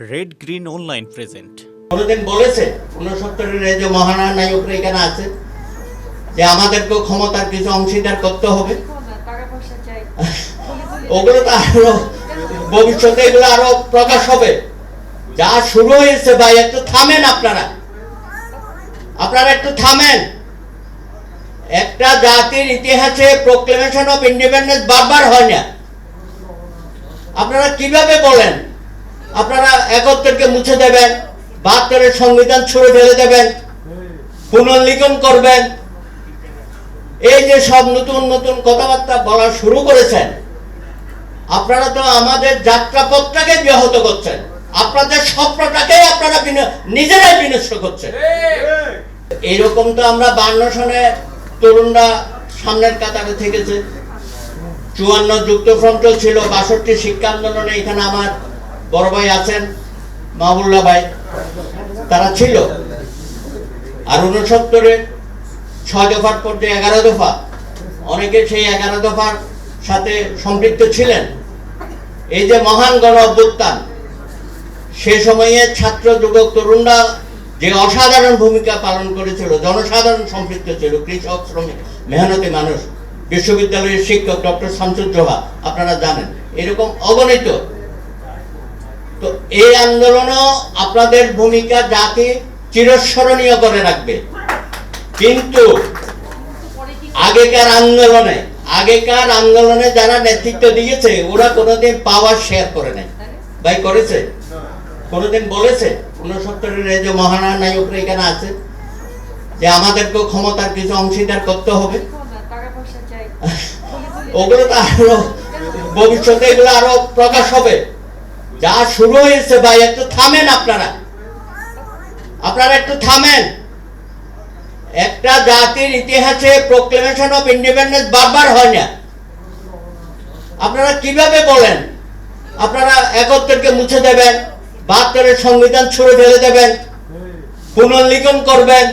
Red green online present কোনোদিন বলেছে উনসত্তরের এই যে মহানায়ক নায়করা এখানে আছে যে আমাদেরকেও ক্ষমতার কিছু অংশীদার করতে হবে। ওগুলো তো আরও ভবিষ্যতে এগুলো আরও প্রকাশ হবে। যা শুরু হয়েছে ভাই একটু থামেন আপনারা। আপনারা একটু থামেন। একটা জাতির ইতিহাসে প্রোক্লেমেশন অফ ইন্ডিপেন্ডেন্স বারবার হয় না। আপনারা কীভাবে বলেন? আপনারা একত্রকে মুছে দেবেন, বাহাত্তরের সংবিধান ছুড়ে ফেলে দেবেন পুনর্লিখন করবেন। এই যে সব নতুন নতুন কথাবার্তা বলা শুরু করেছেন, আপনারা তো আমাদের যাত্রাপথটাকে ব্যাহত করছেন। আপনাদের স্বপ্নটাকেই আপনারা নিজেরাই বিনষ্ট করছেন। এইরকম তো আমরা বান্ন সনে তরুণরা সামনের কাতারে থেকেছে। চুয়ান্ন যুক্তফ্রন্ট ছিল, বাষট্টি শিক্ষা আন্দোলনে এখানে আমার বড় ভাই আছেন মাহবুল্লা ভাই, তারা ছিল। আর উনসত্তরে ছয় দফার পর্যায়ে এগারো দফা। অনেকে সেই এগারো দফার সাথে সম্পৃক্ত ছিলেন। এই যে মহান গণ অভ্যুত্থান, সে সময়ে ছাত্র যুবক তরুণরা যে অসাধারণ ভূমিকা পালন করেছিল, জনসাধারণ সম্পৃক্ত ছিল, কৃষক, শ্রমিক, মেহনতি মানুষ, বিশ্ববিদ্যালয়ের শিক্ষক ডক্টর শামসুজ্জোহা, আপনারা জানেন, এরকম অগণিত তো এই আন্দোলনও আপনাদের ভূমিকা জাতি চিরস্মরণীয় করে রাখবে। কিন্তু আগেকার আন্দোলনে আগেকার আন্দোলনে যারা নেতৃত্ব দিয়েছে ওরা কোনোদিন পাওয়ার শেয়ার করে নাই। ভাই করেছে? কোনোদিন বলেছে? উনসত্তরের এই যে মহানায়ক নায়করা এখানে আছে যে আমাদেরকেও ক্ষমতার কিছু অংশীদার করতে হবে। ওগুলো তো আরও ভবিষ্যতে এগুলো আরও প্রকাশ হবে। যা শুরু হয়েছে ভাই, একটু থামেন আপনারা। আপনারা একটু থামেন। একটা জাতির ইতিহাসে প্রোক্লেমেশন অফ ইন্ডিপেন্ডেন্স বারবার হয় না। আপনারা কীভাবে বলেন? আপনারা একত্রকে মুছে দেবেন, বাহাত্তরের সংবিধান ছুড়ে ফেলে দেবেন, পুনর্লিখন করবেন।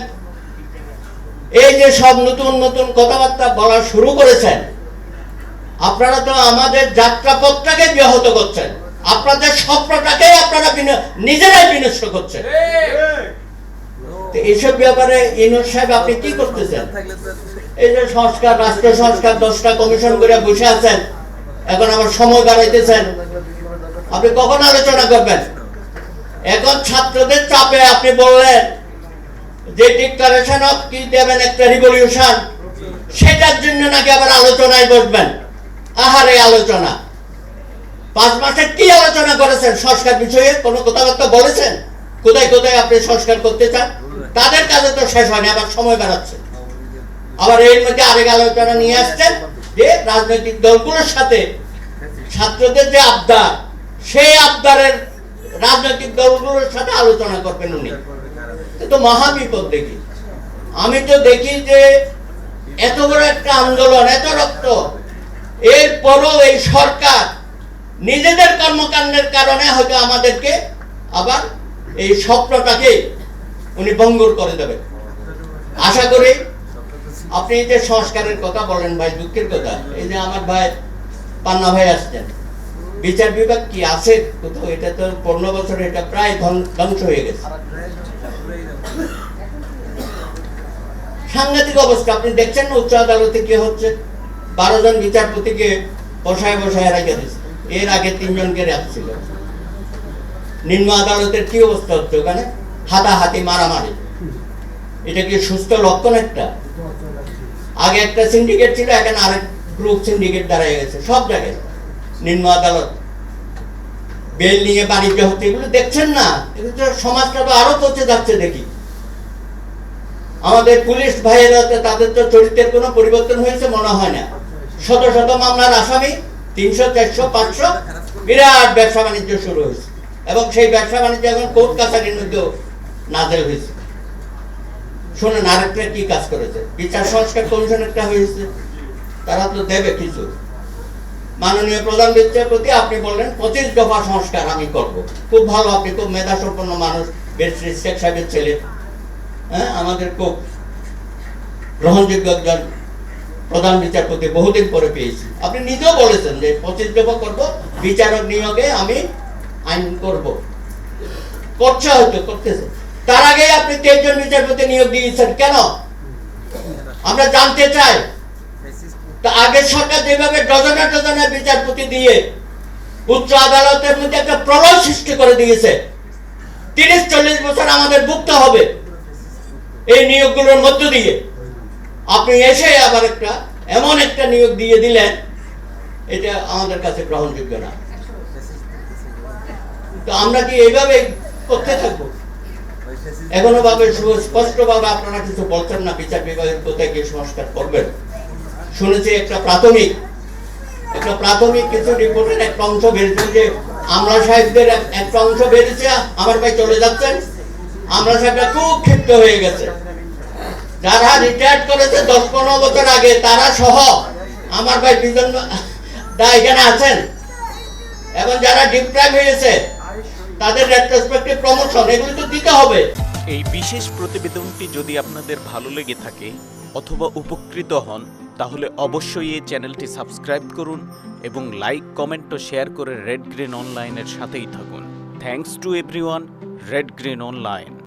এই যে সব নতুন নতুন কথাবার্তা বলা শুরু করেছেন, আপনারা তো আমাদের যাত্রাপথটাকে ব্যাহত করছেন। আপনাদের স্বপ্নটাকেই আপনারা নিজেরাই বিনষ্ট করছেন। এইসব ব্যাপারে ইনুর সাহেব, আপনি কি করতেছেন? এই যে সংস্কার রাষ্ট্র সংস্কার দশটা কমিশন করে বসে আছেন, এখন আমার সময় বাড়াইতেছেন। আপনি কখন আলোচনা করবেন? এখন ছাত্রদের চাপে আপনি বললেন যে ডিক্লারেশন অফ কি দেবেন একটা রিভলিউশন সেটার জন্য নাকি আবার আলোচনায় বসবেন। আহারে আলোচনা। পাঁচ মাসে কি আলোচনা করেছেন? সংস্কার বিষয়ে কোনো কথাবার্তা বলেছেন? কোথায় কোথায় আপনি সংস্কার করতে চান? তাদের কাজে তো শেষ হয়নি, আবার সময় বাড়াচ্ছে আবার এর মধ্যে আরেক আলোচনা নিয়ে আসছেন যে রাজনৈতিক দলগুলোর সাথে ছাত্রদের যে আবদার, সেই আবদারের রাজনৈতিক দলগুলোর সাথে আলোচনা করবেন উনি। তো মহা বিপদ দেখি। আমি তো দেখি যে এত বড় একটা আন্দোলন, এত রক্ত, এরপরও এই সরকার নিজেদের কর্মকাণ্ডের কারণে হয়তো আমাদেরকে আবার এই স্বপ্নটাকে উনি ভঙ্গুর করে দেবেন। আশা করি আপনি যে সংস্কারের কথা বলেন ভাই, দুঃখের কথা, এই যে আমার ভাই পান্না ভাই আসছেন, বিচার বিভাগ কি আছে কোথাও? এটা তো পনেরো বছর এটা প্রায় ধ্বং- ধ্বংস হয়ে গেছে। সাংঘাতিক অবস্থা, আপনি দেখছেন উচ্চ আদালতে কি হচ্ছে? বারো জন বিচারপতিকে বসায় বসায় রেখে দিচ্ছে এর আগে তিনজনকে রাখছিল নিম্ন আদালতের কি অবস্থা হচ্ছে ওখানে? হাতাহাতি মারামারি। এটা কি সুস্থ লক্ষণ একটা? আগে একটা সিন্ডিকেট ছিল, এখন আরেক গ্রুপ সিন্ডিকেট দাঁড়ায় গেছে, সব জায়গায়। নিম্ন আদালত। বেল নিয়ে বাণিজ্য হচ্ছে এগুলো দেখছেন না? সমাজটা তো আরও পচে যাচ্ছে দেখি। আমাদের পুলিশ ভাইয়েরা তাদের তো চরিত্রের কোনো পরিবর্তন হয়েছে মনে হয় না। শত শত মামলার আসামি তিনশো, চারশো, পাঁচশো বিরাট ব্যবসা বাণিজ্য শুরু হয়েছে। এবং সেই ব্যবসা বাণিজ্য এখন কোর্ট কাছারির মধ্যেও নাজেল হয়েছে। শোনেন আরেকটা কি কাজ করেছে? বিচার সংস্কার কমিশন একটা হয়েছে। তারা তো দেবে কিছু। মাননীয় প্রধান বিচারপতি, আপনি বললেন পঁচিশ দফা সংস্কার আমি করব। খুব ভালো, আপনি খুব মেধা সম্পন্ন মানুষ শেখ সাহেবের ছেলে। হ্যাঁ আমাদের খুব গ্রহণযোগ্য একজন প্রধান বিচারপতি বহুদিন পরে পেয়েছি। আপনি নিজেও বলেছেন যে পঁচিশ দফা করব, বিচারক নিয়োগে আমি আইন করব। করছে হয়তো, করতেছে। তার আগে আপনি তেইশ জন বিচারপতি নিয়োগ দিয়েছেন, কেন? আমরা জানতে চাই। তা আগের সরকার যেভাবে ডজনে ডজনে বিচারপতি দিয়ে উচ্চ আদালতের মধ্যে একটা প্রলয় সৃষ্টি করে দিয়েছে, তিরিশ চল্লিশ বছর আমাদের ভুগতে হবে এই নিয়োগগুলোর মধ্য দিয়ে। আপনি এসে আবার একটা, এমন একটা নিয়োগ দিয়ে দিলেন, এটা আমাদের কাছে গ্রহণযোগ্য না। তো আমরা কি এইভাবে করতে থাকব? এখনও ভাবে স্পষ্ট ভাবে আপনারা কিছু বলছেন না, বিচার বিভাগের কোথায় গিয়ে সংস্কার করবেন? শুনেছি একটা প্রাথমিক একটা প্রাথমিক কিছু রিপোর্টের একটা অংশ বেরিয়েছে যে আমলা সাহেবদের এক- একটা অংশ বেরিয়েছে, আমার ভাই চলে যাচ্ছেন। আমলা সাহেবরা খুব ক্ষিপ্ত হয়ে গেছে। যারা রিটায়ার্ড করেছে দশ পনেরো বছর আগে, তারা সহ আমার ভাই দুজন এখানে আছেন। এবং যারা ডিপ্রাইভ হয়েছে, তাদের রেট্রোস্পেক্টিভ প্রমোশন এগুলো তো দিতে হবে। এই বিশেষ প্রতিবেদনটি যদি আপনাদের ভালো লেগে থাকে অথবা উপকৃত হন, তাহলে অবশ্যই এই চ্যানেলটি সাবস্ক্রাইব করুন এবং লাইক, কমেন্ট ও শেয়ার করে রেড গ্রিন অনলাইনের সাথেই থাকুন। Thanks to everyone Red Green online